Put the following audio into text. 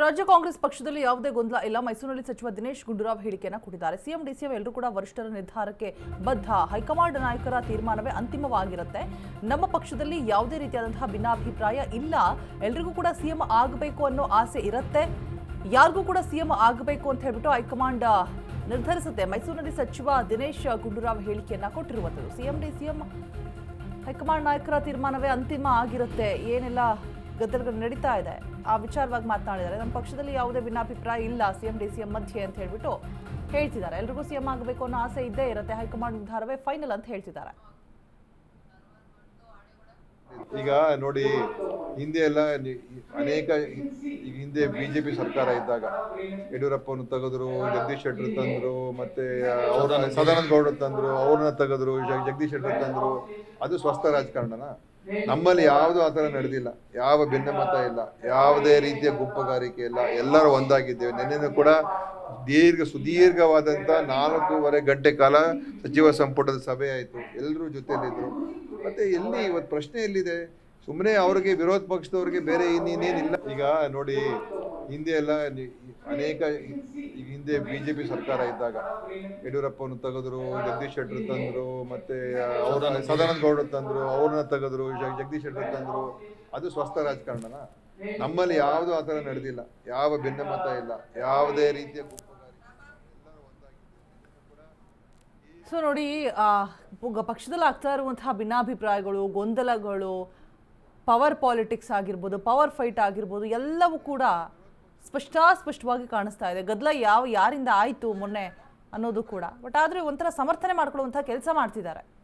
ರಾಜ್ಯ ಕಾಂಗ್ರೆಸ್ ಪಕ್ಷದಲ್ಲಿ ಯಾವುದೇ ಗೊಂದಲ ಇಲ್ಲ. ಮೈಸೂರಿನಲ್ಲಿ ಸಚಿವ ದಿನೇಶ್ ಗುಂಡೂರಾವ್ ಹೇಳಿಕೆಯನ್ನು ಕೊಟ್ಟಿದ್ದಾರೆ. ಸಿಎಂ, ಡಿಸಿಎಂ ಎಲ್ಲರೂ ಕೂಡ ವರಿಷ್ಠರ ನಿರ್ಧಾರಕ್ಕೆ ಬದ್ಧ. ಹೈಕಮಾಂಡ್ ನಾಯಕರ ತೀರ್ಮಾನವೇ ಅಂತಿಮವಾಗಿರುತ್ತೆ. ನಮ್ಮ ಪಕ್ಷದಲ್ಲಿ ಯಾವುದೇ ರೀತಿಯಾದಂತಹ ಭಿನ್ನಾಭಿಪ್ರಾಯ ಇಲ್ಲ. ಎಲ್ರಿಗೂ ಕೂಡ ಸಿಎಂ ಆಗಬೇಕು ಅನ್ನೋ ಆಸೆ ಇರುತ್ತೆ. ಯಾರಿಗೂ ಕೂಡ ಸಿಎಂ ಆಗಬೇಕು ಅಂತ ಹೇಳ್ಬಿಟ್ಟು ಹೈಕಮಾಂಡ್ ನಿರ್ಧರಿಸುತ್ತೆ. ಮೈಸೂರಿನಲ್ಲಿ ಸಚಿವ ದಿನೇಶ್ ಗುಂಡೂರಾವ್ ಹೇಳಿಕೆಯನ್ನ ಕೊಟ್ಟಿರುವಂಥದ್ದು. ಸಿಎಂ, ಡಿಸಿಎಂ ಹೈಕಮಾಂಡ್ ನಾಯಕರ ತೀರ್ಮಾನವೇ ಅಂತಿಮ ಆಗಿರುತ್ತೆ. ಏನೆಲ್ಲ ಗದ್ದಲಗಳು ನಡೀತಾ ಇದೆ. ಆ ವಿಚಾರವಾಗಿ ಮಾತನಾಡಿದ್ದಾರೆ. ನಮ್ಮ ಪಕ್ಷದಲ್ಲಿ ಯಾವುದೇ ಭಿನ್ನಾಭಿಪ್ರಾಯ ಇಲ್ಲ. ಸಿಎಂ ಡಿ ಸಿ ಎಂ ಮಧ್ಯೆ ಅಂತ ಹೇಳ್ಬಿಟ್ಟು ಹೇಳ್ತಿದ್ದಾರೆ. ಎಲ್ರಿಗೂ ಸಿಎಂ ಆಗಬೇಕು ಅನ್ನೋ ಆಸೆ ಇದ್ದೇ ಇರುತ್ತೆ. ಹೈಕಮಾಂಡ್ ನಿರ್ಧಾರವೇ ಫೈನಲ್ ಅಂತ ಹೇಳ್ತಿದ್ದಾರೆ. ಈಗ ನೋಡಿ ಹಿಂದೆ ಎಲ್ಲ ಅನೇಕ ಈಗ ಹಿಂದೆ ಬಿಜೆಪಿ ಸರ್ಕಾರ ಇದ್ದಾಗ ಯಡಿಯೂರಪ್ಪನ ತೆಗೆದ್ರು ಜಗದೀಶ್ ಶೆಟ್ಟರ್ ತಂದ್ರು ಮತ್ತೆ ಅವ್ರನ್ನ ಸದಾನಂದ ಗೌಡರು ತಂದ್ರು ಅವ್ರನ್ನ ತೆಗೆದ್ರು ಜಗದೀಶ್ ಶೆಟ್ಟರ್ ತಂದ್ರು. ಅದು ಸ್ವಸ್ಥ ರಾಜಕಾರಣನ? ನಮ್ಮಲ್ಲಿ ಯಾವುದು ಆತರ ನಡೆದಿಲ್ಲ. ಯಾವ ಭಿನ್ನಮತ ಇಲ್ಲ, ಯಾವುದೇ ರೀತಿಯ ಗುಂಪುಗಾರಿಕೆ ಇಲ್ಲ, ಎಲ್ಲರೂ ಒಂದಾಗಿದ್ದೇವೆ. ನಿನ್ನೆನೂ ಕೂಡ ದೀರ್ಘ ಸುದೀರ್ಘವಾದಂತ ನಾಲ್ಕೂವರೆ ಗಂಟೆ ಕಾಲ ಸಚಿವ ಸಂಪುಟದ ಸಭೆ ಆಯಿತು. ಎಲ್ಲರೂ ಜೊತೆಯಲ್ಲಿದ್ದರು ಮತ್ತೆ ಎಲ್ಲಿ ಇವತ್ತು ಪ್ರಶ್ನೆ ಎಲ್ಲಿದೆ? ಸುಮ್ಮನೆ ಅವ್ರಿಗೆ, ವಿರೋಧ ಪಕ್ಷದವ್ರಿಗೆ ಬೇರೆ ಇನ್ನೇನಿಲ್ಲ. ಈಗ ನೋಡಿ ಹಿಂದೆ ಎಲ್ಲ ಅನೇಕ ಈಗ ಹಿಂದೆ ಬಿಜೆಪಿ ಸರ್ಕಾರ ಇದ್ದಾಗ ಯಡಿಯೂರಪ್ಪನ ತೆಗೆದ್ರು ಜಗದೀಶ್ ಶೆಟ್ಟರ್ ತಂದ್ರು ಮತ್ತೆ ಅವ್ರನ್ನ ಸದಾನಂದ ಗೌಡ. ತಂದ್ರು ಅವ್ರನ್ನ ತೆಗೆದ್ರು ಜಗದೀಶ್ ಶೆಟ್ಟರ್ ತಂದ್ರು. ಅದು ಸ್ವಸ್ಥ ರಾಜಕಾರಣನ. ನಮ್ಮಲ್ಲಿ ಯಾವುದು ಆ ಥರ ನಡೆದಿಲ್ಲ. ಯಾವ ಭಿನ್ನಮತ ಇಲ್ಲ. ಯಾವುದೇ ರೀತಿಯ ಸೊ ನೋಡಿ ಆ, ಪಕ್ಷದಲ್ಲಿ ಆಗ್ತಾ ಇರುವಂತಹ ಭಿನ್ನಾಭಿಪ್ರಾಯಗಳು ಗೊಂದಲಗಳು ಪವರ್ ಪಾಲಿಟಿಕ್ಸ್ ಆಗಿರ್ಬೋದು ಪವರ್ ಫೈಟ್ ಆಗಿರ್ಬೋದು ಎಲ್ಲವೂ ಕೂಡ ಸ್ಪಷ್ಟ ಸ್ಪಷ್ಟವಾಗಿ ಕಾಣಿಸ್ತಾ ಇದೆ. ಗದ್ದಲ ಯಾವ ಯಾರಿಂದ ಆಯಿತು ಮೊನ್ನೆ ಅನ್ನೋದು ಕೂಡ. ಬಟ್ ಆದರೆ ಒಂಥರ ಸಮರ್ಥನೆ ಮಾಡ್ಕೊಳ್ಳುವಂಥ ಕೆಲಸ ಮಾಡ್ತಿದ್ದಾರೆ.